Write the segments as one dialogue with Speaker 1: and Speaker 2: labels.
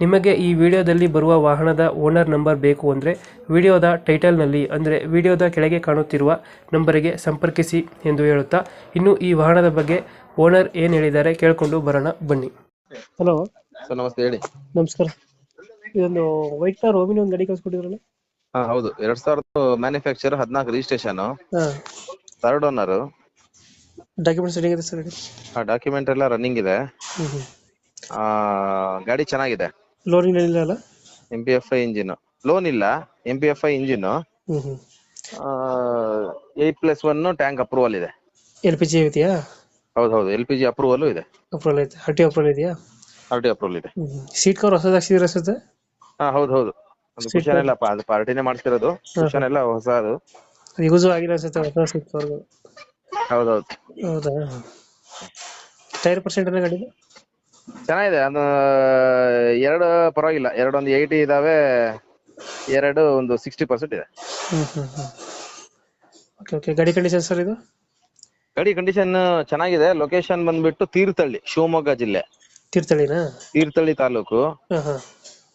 Speaker 1: ನಿಮಗೆ ಈ ವಿಡಿಯೋದಲ್ಲಿ ಬರುವ ವಾಹನದ ಓನರ್ ನಂಬರ್ ಬೇಕು ಅಂದರೆ ವಿಡಿಯೋದ ಟೈಟಲ್ನಲ್ಲಿ ಅಂದರೆ ವಿಡಿಯೋದ ಕೆಳಗೆ ಕಾಣುತ್ತಿರುವ ನಂಬರಿಗೆ ಸಂಪರ್ಕಿಸಿ ಎಂದು ಹೇಳುತ್ತಾ ಇನ್ನು ಈ ವಾಹನದ ಬಗ್ಗೆ ಓನರ್ ಏನು ಹೇಳಿದ್ದಾರೆ ಕೇಳಿಕೊಂಡು ಬರೋಣ ಬನ್ನಿ. ಹಲೋ.
Speaker 2: ಸರ್ ನಮಸ್ತೆ ಹೇಳಿ.
Speaker 1: ನಮಸ್ಕಾರ. ಇದೊಂದು ವೈಟ್ ಕಾರ್ ರೋಮಿನ ಒಂದು ಗಾಡಿ ಕಳ್ಸ್ಕೊಟ್ಟಿದ್ರಲ್ಲ?
Speaker 2: ಹಾ ಹೌದು. ಎರಡ್ ಸಾವಿರದ ಮ್ಯಾನುಫ್ಯಾಕ್ಚರ್ ಹದಿನಾಲ್ಕು ರಿಜಿಸ್ಟ್ರೇಷನ್
Speaker 1: ಹಾಂ.
Speaker 2: ಥರ್ಡ್ ಓನರ್
Speaker 1: ಡಾಕ್ಯುಮೆಂಟ್ಸ್ ರೆಡಿ ಇದೆ ಸರ್? ಗಾಡಿ
Speaker 2: ಡಾಕ್ಯುಮೆಂಟ್ ಎಲ್ಲ ರನ್ನಿಂಗ್ ಇದೆ.
Speaker 1: ಹ್ಞೂ ಹ್ಞೂ
Speaker 2: ಆ ಗಾಡಿ ಚೆನ್ನಾಗಿದೆ.
Speaker 1: ಲೋನಿಂಗ್ ಇಲ್ಲ ಅಲ್ಲ
Speaker 2: M P F I engine loan ಇಲ್ಲ M P F I engine
Speaker 1: ಹ್ಞೂ ಹ್ಞೂ
Speaker 2: eight plus one tank approval ಇದೆ.
Speaker 1: ಎಲ್ ಪಿ ಜಿ ಐತಿಯಾ
Speaker 2: ಹೌದು ಹೌದು ಎಲ್ ಪಿ ಜಿ ಅಪ್ರೂವಲ್ ಇದೆ.
Speaker 1: ಅಪ್ರೂವಲ್ ಐತೆ. ಹರ್ಟಿ ಅಪ್ರೂವಲ್ ಇದೆಯಾ?
Speaker 2: ಆರ್ ಟಿ ಅಪ್ರೂವಲ್ ಇದೆ
Speaker 1: ಸೀಟ್ ಕವರ್ ಹೊಸದು ಹಾಕ್ಸಿದ್ರೆ ಅನ್ಸುತ್ತೆ
Speaker 2: ಹಾ ಹೌದು ಹೌದು. ಕುಶನ್ ಎಲ್ಲ ಅದು ಪಾರ್ಟಿನೇ ಮಾಡ್ತಿರೋದು ಕುಶನ್ ಎಲ್ಲ ಹೊಸ ಅದು
Speaker 1: ಅದು ಯೂಸು ಆಗಿಲ್ಲ ಅನ್ಸುತ್ತೆ ಹೊಸ ಸೀಟ್ ಕವರ್ಗಳು
Speaker 2: ಹೌದು
Speaker 1: ಹೌದಾ. ಟೈರ್ ಪರ್ಸೆಂಟ್ ಏನೋ
Speaker 2: ಚೆನ್ನಾಗಿದೆ. ಅದು ಎರಡು ಪರವಾಗಿಲ್ಲ ಎರಡು ಒಂದು ಏಯ್ಟಿ ಇದಾವೆ ಎರಡು ಒಂದು ಸಿಕ್ಸ್ಟಿ ಪರ್ಸೆಂಟ್ ಇದೆ.
Speaker 1: ಗಡಿ ಹ್ಮ್ ಹ್ಮ್. ಓಕೆ ಓಕೆ ಗಾಡಿ ಕಂಡೀಷನ್ ಸರ್ ಇದು?
Speaker 2: ಗಡಿ ಕಂಡೀಷನ್ ಚೆನ್ನಾಗಿದೆ. ಲೊಕೇಶನ್ ಬಂದ್ಬಿಟ್ಟು ತೀರ್ಥಳ್ಳಿ ಶಿವಮೊಗ್ಗ ಜಿಲ್ಲೆ.
Speaker 1: ತೀರ್ಥಹಳ್ಳಿನಾ?
Speaker 2: ತೀರ್ಥಹಳ್ಳಿ ತಾಲೂಕು.
Speaker 1: ಹಾಂ ಹಾಂ.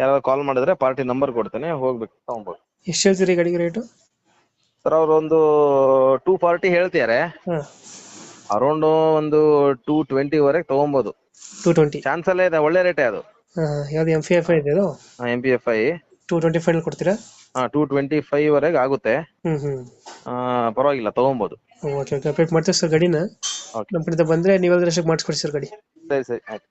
Speaker 2: ಯಾರಾದ್ರು ಕಾಲ್ ಮಾಡಿದ್ರೆ ಪಾರ್ಟಿ ನಂಬರ್ ಕೊಡ್ತೇನೆ ಹೋಗ್ಬೇಕು ತಗೊಂಬೋದು
Speaker 1: ಎಷ್ಟು ಹೇಳ್ತೀರಿ ಗಾಡಿಗೆ ರೇಟು
Speaker 2: ಸರ್ ಅವ್ರು ಒಂದು ಟೂ ಫಾರ್ಟಿ ಹೇಳ್ತಿದ್ದಾರೆ
Speaker 1: ಹಾಂ.
Speaker 2: ಅರೌಂಡ್ ಒಂದು ಟೂ ಟ್ವೆಂಟಿ ವರೆಗೆ ತಗೊಬೋದು.
Speaker 1: ಟೂ ಟ್ವೆಂಟಿ
Speaker 2: ಚಾನ್ಸ್ ಎಲ್ಲ ಇದೆ ಒಳ್ಳೆ ರೇಟೇ ಅದು.
Speaker 1: ಯಾವ್ದು ಎಂ ಪಿ ಎಫ್ ಇದೆ ಅದು
Speaker 2: M P F I
Speaker 1: two twenty five ಕೊಡ್ತೀರಾ?
Speaker 2: ಟೂ ಟ್ವೆಂಟಿ ಫೈವ್ ವರೆಗೆ ಆಗುತ್ತೆ.
Speaker 1: ಹ್ಮ್ ಹ್ಮ್.
Speaker 2: ಆ, ಪರವಾಗಿಲ್ಲ ತಗೊಬೋದು.
Speaker 1: ಓಕೆ ಓಕೆ ಅಪ್ಡೇಟ್ ಮಾಡ್ತೀವಿ ಸರ್ ಗಾಡಿನ. ನಮ್ಮ ಕಡೆಯಿಂದ ಬಂದರೆ ನೀವು ಅಷ್ಟಕ್ಕೆ ಮಾಡಿಸ್ಕೊಡಿ ಸರ್ ಗಾಡಿ.
Speaker 2: ಸರಿ ಸರಿ ಆಯ್ತು.